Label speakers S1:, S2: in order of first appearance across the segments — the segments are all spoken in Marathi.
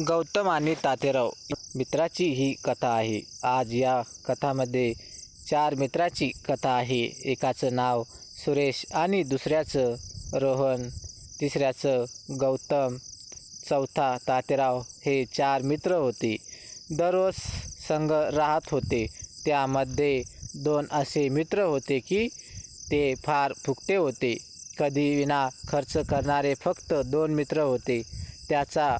S1: गौतम आणि तातेराव मित्राची ही कथा आहे. आज या कथामध्ये चार मित्राची कथा आहे. एकाचं नाव सुरेश आणि दुसऱ्याचं रोहन. तिसऱ्याचं गौतम. चौथा तातेराव हे चार मित्र होते. दररोज संघ राहत होते. त्यामध्ये दोन असे मित्र होते की ते फार फुकटे होते. कधी विना खर्च करणारे फक्त दोन मित्र होते. त्याचा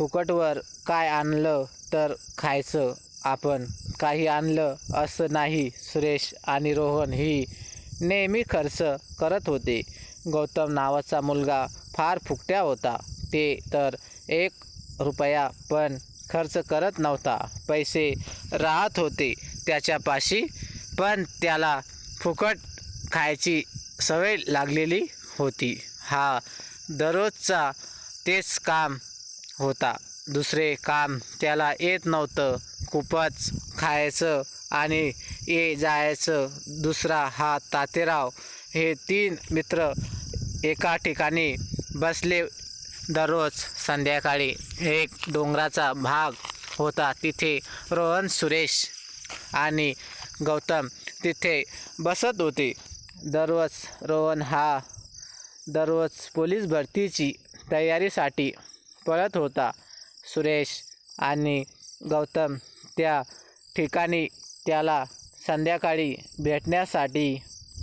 S1: फुकटवर काय आणलं तर खायचं? आपण काही आणलं असं नाही सुरेश आणि रोहन ही नेहमी खर्च करत होते. गौतम नावाचा मुलगा फार फुकट्या होता. ते तर एक रुपया पण खर्च करत नव्हता. पैसे राहत होते त्याच्यापाशी पण त्याला फुकट खायची सवय लागलेली होती. हा दररोजचा तेच काम होता. दुसरे काम त्याला येत नव्हतं. खूपच खायचं आणि ये जायचं. दुसरा हा तातेराव. हे तीन मित्र एका ठिकाणी बसले दररोज संध्याकाळी. एक डोंगराचा भाग होता तिथे रोहन सुरेश आणि गौतम तिथे बसत होते. दररोज रोहन हा दररोज पोलीस भरतीची तयारीसाठी पळत होता. सुरेश आणि गौतम त्या ठिकाणी त्याला संध्याकाळी भेटण्यासाठी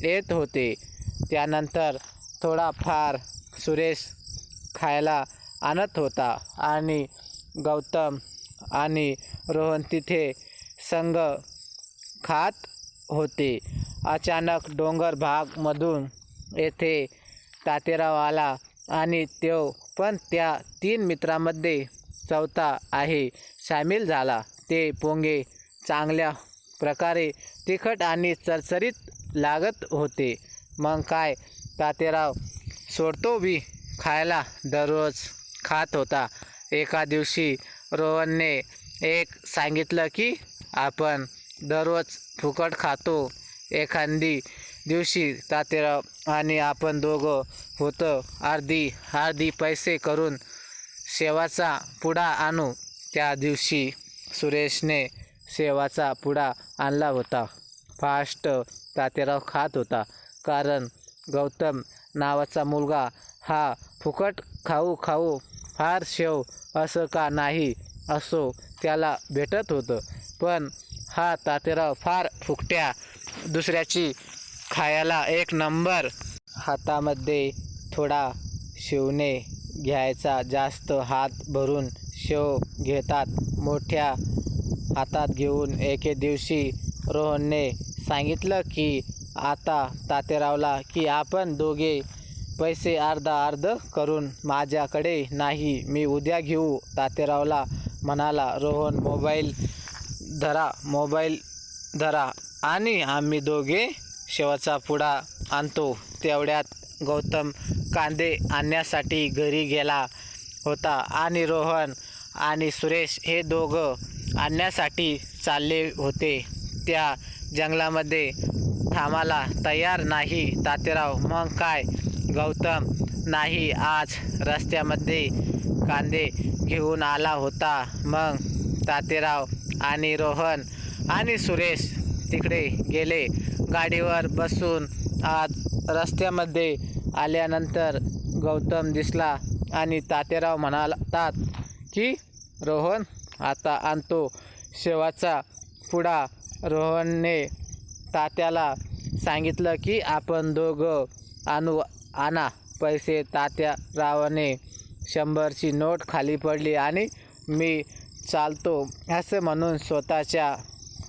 S1: येत होते. त्यानंतर थोडाफार सुरेश खायला आणत होता आणि गौतम आणि रोहन तिथे संग खात होते. अचानक डोंगर भागमधून येथे तातेराव आला आणि तो पण त्या तीन मित्रांमध्ये चौथा आहे. सामील झाला. ते पोंगे चांगल्या प्रकारे तिखट आणि चरचरीत लागत होते. मग काय? तातेराव सोडतो बी. खायला दररोज खात होता. एका दिवशी रोहनने एक सांगितलं की आपण दररोज फुकट खातो. एखादी दिवशी तातेराव आणि आपण दोघं होतं अर्धी अर्धी पैसे करून शेवाचा पुडा आणू. त्या दिवशी सुरेशने शेवाचा पुडा आणला होता. फास्ट तातेराव खात होता. कारण गौतम नावाचा मुलगा हा फुकट खाऊ खाऊ फार शेव असं का नाही असो त्याला भेटत होतं. पण हा तातेराव फार फुकट्या दुसऱ्याची खायला एक नंबर. हातामध्ये थोडा शिवने घ्यायचा जास्त हात भरून शेव घेतात. मोठ्या हातात घेऊन एके दिवशी रोहनने सांगितलं की आता तातेरावला की आपण दोघे पैसे अर्धा अर्ध करून माझ्याकडे नाही मी उद्या घेऊ. तातेरावला म्हणाला रोहन मोबाईल धरा मोबाईल धरा. आणि आम्ही दोघे शेवाचा पुडा आणतो. तेवढ्यात गौतम कांदे आणण्यासाठी घरी गेला होता आणि रोहन आणि सुरेश हे दोघं आणण्यासाठी चालले होते. त्या जंगलामध्ये थांबायला तयार नाही तातेराव मग काय? गौतम नाही आज रस्त्यामध्ये कांदे घेऊन आला होता. मग तातेराव आणि रोहन आणि सुरेश तिकडे गेले. गाडीवर बसून आज रस्त्यामध्ये आल्यानंतर गौतम दिसला आणि तातेराव म्हणालात की रोहन आता आणतो शेवाचा पुढा रोहनने तात्याला सांगितलं की आपण दोघं आणू आणा पैसे. तात्या रावाने शंभरची नोट खाली पडली आणि मी चालतो असं म्हणून स्वतःच्या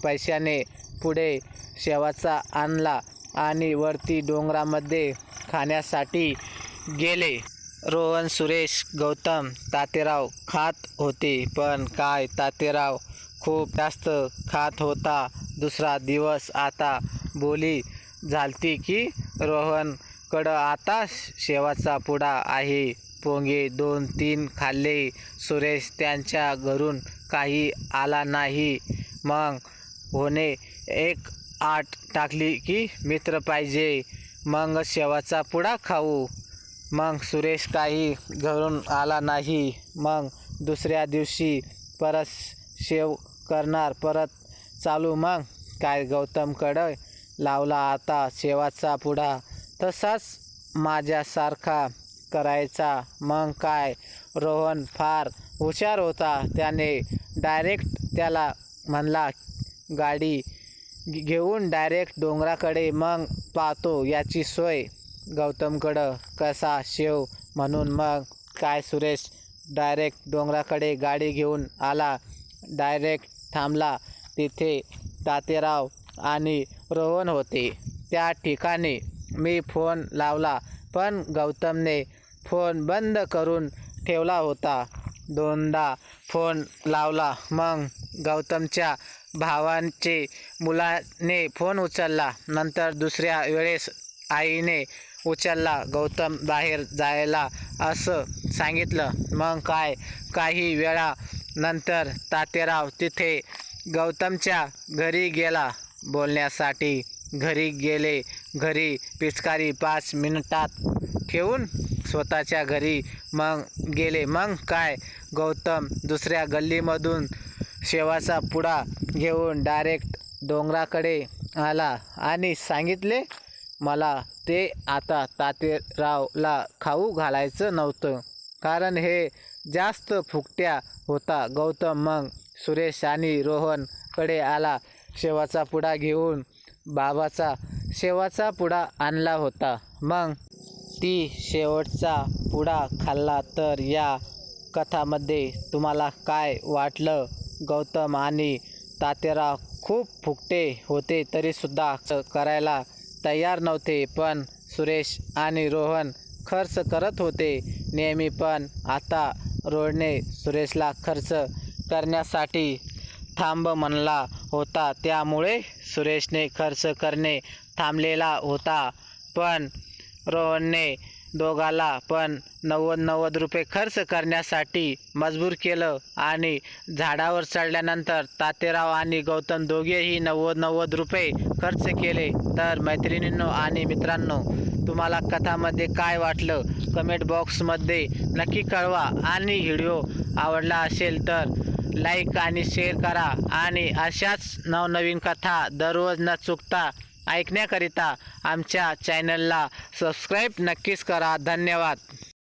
S1: पैशाने पुढे शेवाचा आणला आणि वरती डोंगरामध्ये खाण्यासाठी गेले. रोहन सुरेश गौतम तातेराव खात होते पण काय तातेराव? खूप जास्त खात होता. दुसरा दिवस आता बोली झालती की रोहनकडं आता शेवाचा पुडा आहे. पोंगे दोन तीन खाल्ले. सुरेश त्यांच्या घरून काही आला नाही. मग होणे एक आठ टाकली की मित्र पाहिजे. मग शेवाचा पुडा खाऊ. मग सुरेश काही घरून आला नाही. मग दुसऱ्या दिवशी परत शेव करणार परत चालू. मग काय गौतमकडं लावला आता शेवाचा पुडा. तसाच माझ्यासारखा करायचा. मग काय? रोहन फार हुशार होता. त्याने डायरेक्ट त्याला म्हणला गाडी घेऊन डायरेक्ट डोंगराकडे मग पाहतो याची सोय. गौतमकडं कसा शेव म्हणून मग काय सुरेश डायरेक्ट डोंगराकडे गाडी घेऊन आला. डायरेक्ट थांबला. तिथे तातेराव आणि रोहन होते. त्या ठिकाणी मी फोन लावला. पण गौतमने फोन बंद करून ठेवला होता. दोनदा फोन लावला. मग गौतमच्या भावांचे मुलाने फोन उचलला. नंतर दुसऱ्या वेळेस आईने उचलला गौतम बाहेर जायला असं सांगितलं. मग काय? काही वेळा नंतर तातेराव तिथे गौतमच्या घरी गेला बोलण्यासाठी. घरी गेले घरी पिचकारी पाच मिनिटात ठेवून स्वतःच्या घरी मग गेले. मग काय? गौतम दुसऱ्या गल्लीमधून शेवाचा पुडा घेऊन डायरेक्ट डोंगराकडे आला आणि सांगितले मला ते आता तातेरावला खाऊ घालायचं नव्हतं. कारण हे जास्त फुकट्या होता. गौतम मग सुरेश आणि रोहनकडे आला. शेवाचा पुडा घेऊन बाबाचा शेवाचा पुडा आणला होता. मग ती शेवटचा पुडा खाल्ला तर या कथामध्ये तुम्हाला काय वाटलं? गौतम आणि तातेराव खूप फुकटे होते तरीसुद्धा करायला तयार नव्हते. पण सुरेश आणि रोहन खर्च करत होते. नेहमी पण आता रोडने सुरेशला खर्च करण्यासाठी थांब म्हणला होता. त्यामुळे सुरेशने खर्च करणे थांबलेला होता. पण रोहनने दोघाला पण नव्वद नव्वद रुपये खर्च करण्यासाठी मजबूर केलं आणि झाडावर चढल्यानंतर तातेराव आणि गौतम दोघेही नव्वद नव्वद रुपये खर्च केले. तर मैत्रिणींनो आणि मित्रांनो तुम्हाला कथामध्ये काय वाटलं? कमेंट बॉक्समध्ये नक्की कळवा आणि व्हिडिओ आवडला असेल तर लाईक आणि शेअर करा. आणि अशाच नवनवीन कथा दररोज न चुकता ऐकण्याकरिता आमच्या चॅनलला सबस्क्राईब नक्कीच करा. धन्यवाद.